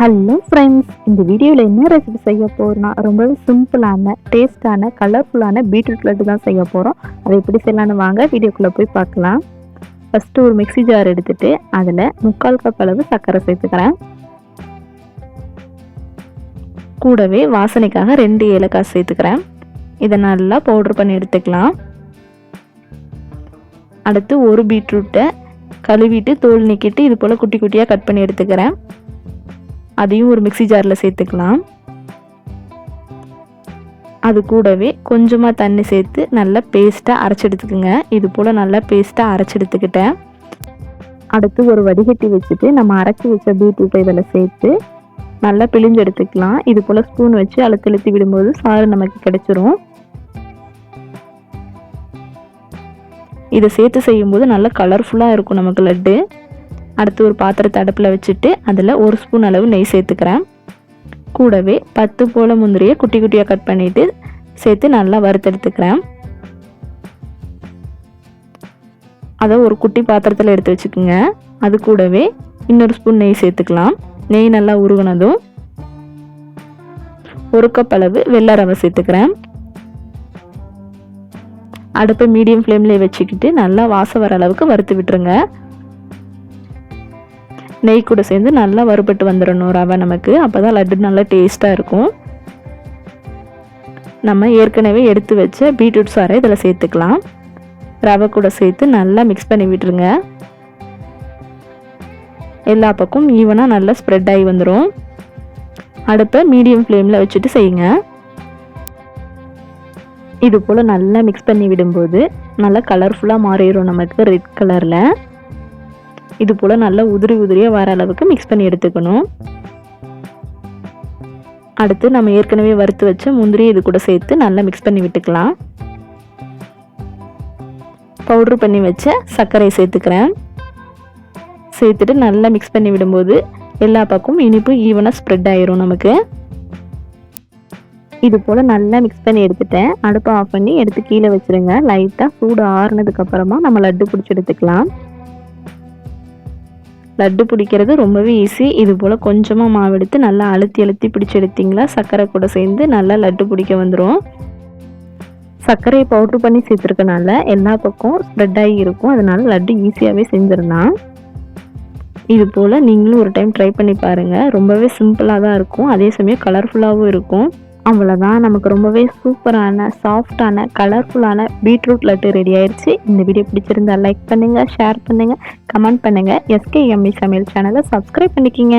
Hello friends இந்த வீடியோவில் என்ன ரெசிபி செய்ய போகிறோம்னா ரொம்பவே சிம்பிளான டேஸ்டான கலர்ஃபுல்லான பீட்ரூட் லட்டு தான் செய்ய போகிறோம் அதை எப்படி செய்யலான்னு வாங்க வீடியோக்குள்ளே போய் பார்க்கலாம். ஃபஸ்ட்டு ஒரு மிக்ஸி ஜார் எடுத்துகிட்டு அதில் முக்கால் கப் அளவு சர்க்கரை சேர்த்துக்கிறேன். கூடவே வாசனைக்காக ரெண்டு ஏலக்காய் சேர்த்துக்கிறேன். இதை நல்லா பவுட்ரு பண்ணி எடுத்துக்கலாம். அடுத்து ஒரு பீட்ரூட்டை கழுவிட்டு தோல் நீக்கிட்டு இது போல் குட்டி குட்டியாக கட் பண்ணி எடுத்துக்கிறேன். அதையும் ஒரு மிக்ஸி ஜாரில் சேர்த்துக்கலாம். அது கூடவே கொஞ்சமாக தண்ணி சேர்த்து நல்லா பேஸ்ட்டாக அரைச்சி எடுத்துக்கோங்க இது போல் நல்லா பேஸ்ட்டாக அரைச்சி எடுத்துக்கிட்டேன் அடுத்து ஒரு வடிகட்டி வச்சுட்டு நம்ம அரைச்சி வச்ச பீட்ரூட்டை இதில் சேர்த்து நல்லா பிழிஞ்சு எடுத்துக்கலாம். இது போல் ஸ்பூன் வச்சு அழுத்தி அழுத்தி விடும்போது சாறு நமக்கு கிடச்சிரும். இதை சேர்த்து செய்யும்போது நல்லா கலர்ஃபுல்லாக இருக்கும் நமக்கு லட்டு. அடுத்து ஒரு பாத்திரத்தை அடுப்பில் வச்சுட்டு அதில் ஒரு ஸ்பூன் அளவு நெய் சேர்த்துக்கிறேன். கூடவே பத்து போல முந்திரியை குட்டி குட்டியாக கட் பண்ணிவிட்டு சேர்த்து நல்லா வறுத்தெடுத்துக்கிறேன். அதை ஒரு குட்டி பாத்திரத்தில் எடுத்து வச்சுக்கோங்க. அது கூடவே இன்னொரு ஸ்பூன் நெய் சேர்த்துக்கலாம். நெய் நல்லா உருகுனதும் ஒரு கப் அளவு வெள்ளை ரவை சேர்த்துக்கிறேன். அடுப்பை மீடியம் ஃப்ளேம்லேயே வச்சுக்கிட்டு நல்லா வாசம் வர அளவுக்கு வறுத்து விட்டுருங்க. நெய் கூட சேர்ந்து நல்லா வறுபட்டு வந்துடணும் ரவை நமக்கு. அப்போ தான் லட்டு நல்லா டேஸ்ட்டாக இருக்கும். நம்ம ஏற்கனவே எடுத்து வச்ச பீட்ரூட் சாரை இதில் சேர்த்துக்கலாம். ரவை கூட சேர்த்து நல்லா மிக்ஸ் பண்ணி விட்டுருங்க. எல்லா பக்கம் ஈவனாக நல்லா ஸ்ப்ரெட் ஆகி வந்துடும் அடுப்பை மீடியம் ஃப்ளேமில் வச்சுட்டு செய்யுங்க. இது போல் நல்லா மிக்ஸ் பண்ணி விடும்போது நல்லா கலர்ஃபுல்லாக மாறிடும் நமக்கு ரெட் கலரில் இது போல் நல்லா உதிரி உதிரியாக வர அளவுக்கு மிக்ஸ் பண்ணி எடுத்துக்கணும். அடுத்து நம்ம ஏற்கனவே வறுத்து வச்ச முந்திரி இது கூட சேர்த்து நல்லா மிக்ஸ் பண்ணி விட்டுக்கலாம். பவுட்ரு பண்ணி வச்ச சர்க்கரையை சேர்த்துக்கிறேன். சேர்த்துட்டு நல்லா மிக்ஸ் பண்ணி விடும்போது எல்லா பக்கமும் இனிப்பு ஈவனாக ஸ்ப்ரெட் ஆயிரும் நமக்கு. இது போல் நல்லா மிக்ஸ் பண்ணி எடுத்துட்டேன். அடுப்பை ஆஃப் பண்ணி எடுத்து கீழே வச்சுருங்க. லைட்டாக சூடு ஆறுனதுக்கப்புறமா நம்ம லட்டு பிடிச்சி எடுத்துக்கலாம். லட்டு பிடிக்கிறது ரொம்பவே ஈஸி இது போல் கொஞ்சமாக மாவு எடுத்து நல்லா அழுத்தி அழுத்தி பிடிச்சி எடுத்திங்களா? சர்க்கரை கூட சேர்ந்து நல்லா லட்டு பிடிக்க வந்துடும் சர்க்கரையை பவுட்ரு பண்ணி சேர்த்துருக்கனால எல்லா பக்கம் ஸ்ப்ரெட் ஆகி இருக்கும். அதனால லட்டு ஈஸியாகவே செஞ்சிடலாம். இது போல் நீங்களும் ஒரு டைம் ட்ரை பண்ணி பாருங்கள் ரொம்பவே சிம்பிளாக தான் இருக்கும். அதே சமயம் கலர்ஃபுல்லாகவும் இருக்கும். அவ்வளோதான் நமக்கு ரொம்பவே சூப்பரான சாஃப்டான கலர்ஃபுல்லான பீட்ரூட் லட்டு ரெடி ஆயிடுச்சு. இந்த வீடியோ பிடிச்சிருந்தா லைக் பண்ணுங்கள் ஷேர் பண்ணுங்கள் கமெண்ட் பண்ணுங்கள் எஸ்கேஎம்இ சமையல் சேனலை சப்ஸ்கிரைப் பண்ணிக்கிங்க.